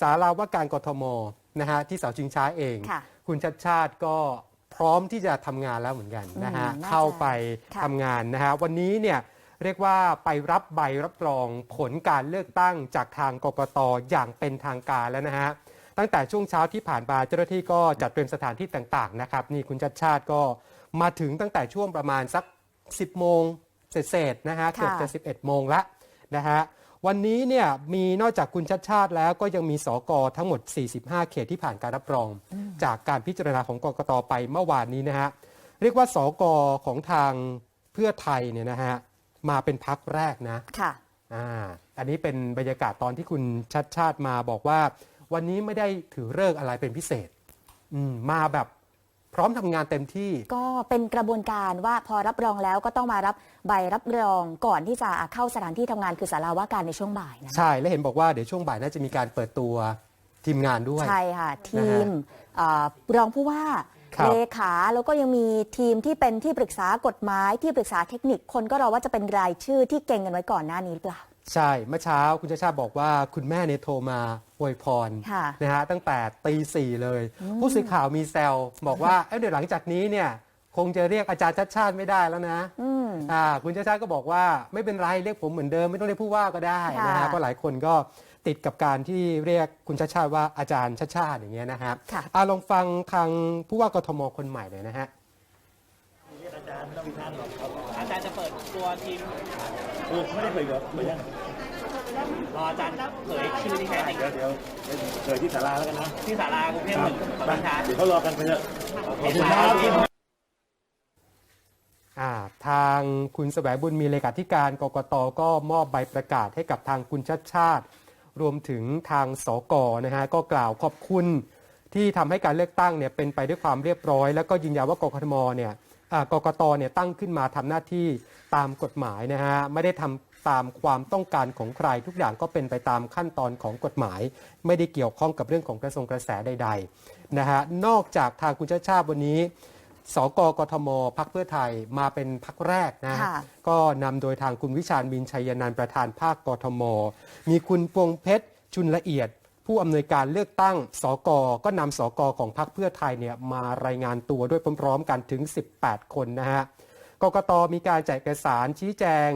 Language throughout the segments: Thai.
สาราว่าการกทมนะฮะที่เสาชิงช้าเอง ค่ะคุณชัดชาติก็พร้อมที่จะทำงานแล้วเหมือนกันนะฮะอืมน่าจะเข้าไปค่ะ ทำงานนะฮะวันนี้เนี่ยเรียกว่าไปรับใบรับรองผลการเลือกตั้งจากทางกกตอย่างเป็นทางการแล้วนะฮะตั้งแต่ช่วงเช้าที่ผ่านมาเจ้าหน้าที่ก็จัดเตรียมสถานที่ต่างๆนะครับนี่คุณชัดชาติก็มาถึงตั้งแต่ช่วงประมาณสัก 10 โมงเศษๆนะฮะเกือบจะ11 โมงละนะฮะ วันนี้เนี่ยมีนอกจากคุณชัดชาติแล้วก็ยังมีสอกอทั้งหมด 45 เขตที่ผ่านการรับรอง จากการพิจารณาของกกตไปเมื่อวานนี้นะฮะเรียกว่าสอกอของทางเพื่อไทยเนี่ยนะฮะมาเป็นพักแรกนะค่ะอ่าอันนี้เป็นบรรยากาศตอนที่คุณชัดชาติมาบอกว่า วันนี้ไม่ได้ถือเลิกษ์อะไรเป็นพิเศษ อืมมาแบบ พร้อมทำงานเต็มที่ ก็เป็นกระบวนการว่าพอรับรองแล้วก็ต้องมารับใบรับรองก่อนที่จะเข้าสถานที่ทำงานคือสาราว่าการในช่วงบ่ายนะใช่และเห็นบอกว่าเดี๋ยวช่วงบ่ายน่าจะมีการเปิดตัวทีมงานด้วย ใช่ค่ะ ทีมเอ่อรองผู้ว่าครับเลขาแล้วก็ยังมีทีมที่เป็นที่ปรึกษากฎหมายที่ปรึกษาเทคนิคคนก็รอว่าจะเป็นรายชื่อที่เก่งกันไว้ก่อนหน้านี้หรือเปล่า ใช่ เมื่อเช้าคุณชาชาติบอกว่าคุณแม่เนี่ยโทรมาอวยพรค่ะนะฮะตั้งแต่ตีสี่เลย ผู้สื่อข่าวมีแซวบอกว่าเอ้ยเดี๋ยวหลังจากนี้เนี่ยคงจะเรียกอาจารย์ชัดชาติไม่ได้แล้วนะอืมอ่าคุณชาชาติก็บอกว่าไม่เป็นไรเรียกผมเหมือนเดิมไม่ต้องเรียกผู้ว่าก็ได้นะค่ะฮะเพราะหลายคนก็ติดกับการที่เรียกคุณชาชาติว่าอาจารย์ชาชาติอย่างเงี้ยนะครับค่ะอ่าลองฟังทางผู้ว่ากทมคนใหม่หน่อยนะฮะ อาจารย์จะเปิดตัวทีมเออไม่ได้เคยเหรอเหมือนยังรออาจารย์เผยชื่อที่แท้จริงเดี๋ยวเดี๋ยวเคยที่ศาลาแล้วกันนะที่ศาลากรุงเทพหนึ่งขอบคุณครับเดี๋ยวเขารอกันไปเถอะขอบคุณคครัรับบอ่าทางคุณแสวงบุญมีเลขาธิการกกตก็มอบใบประกาศให้กับทางคุณชัดชาติ รวมถึงทางสกนะฮะก็กล่าวขอบคุณที่ทำให้การเลือกตั้งเนี่ยเป็นไปด้วยความเรียบร้อย แล้วก็ยืนยันว่ากกทมเนี่ยอ่า กกตเนี่ยตั้งขึ้นมาทำหน้าที่ตามกฎหมายนะฮะไม่ได้ทำตามความต้องการของใครทุกอย่างก็เป็นไปตามขั้นตอนของกฎหมาย ไม่ได้เกี่ยวข้องกับเรื่องของกระทรวงกระแสใดๆนะฮะนอกจากทางคุณชาติชาติวันนี้สกกทมพักเพื่อไทยมาเป็นพักแรกนะค่ะก็นำโดยทางคุณวิชาญบินชัยนันท์ประธานภาคกทม มีคุณพวงเพชร ชุนละเอียด ผู้อำนวยการเลือกตั้งสกก็นำสกของพักเพื่อไทยเนี่ยมารายงานตัวด้วยพร้อม ๆ กันถึง 18 คนนะฮะกกตมีการแจกเอกสารชี้แจง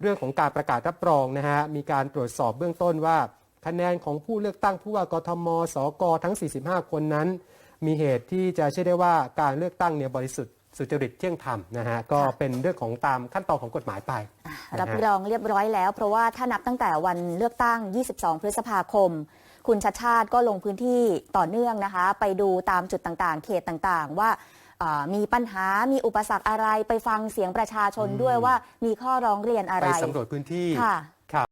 เรื่องของการประกาศรับรองนะฮะมีการตรวจสอบเบื้องต้นว่า คะแนนของผู้เลือกตั้งผู้ว่ากทมสกทั้ง 45 คนนั้น มีเหตุที่จะเชื่อได้ว่าการเลือกตั้งเนี่ยบริสุทธิ์สุจริตเที่ยงธรรมนะฮะก็เป็นเรื่องของตามขั้นตอนของกฎหมายไป รับนะฮะรองเรียบร้อยแล้ว เพราะว่าถ้านับตั้งแต่วันเลือกตั้ง 22 พฤษภาคม คุณชัดชาติก็ลงพื้นที่ต่อเนื่องนะคะ ไปดูตามจุดต่างๆ เขตต่างๆ ว่าเอ่อมีปัญหา มีอุปสรรคอะไร ไปฟังเสียงประชาชนด้วยว่ามีข้อร้องเรียนอะไร ไปสำรวจพื้นที่ค่ะ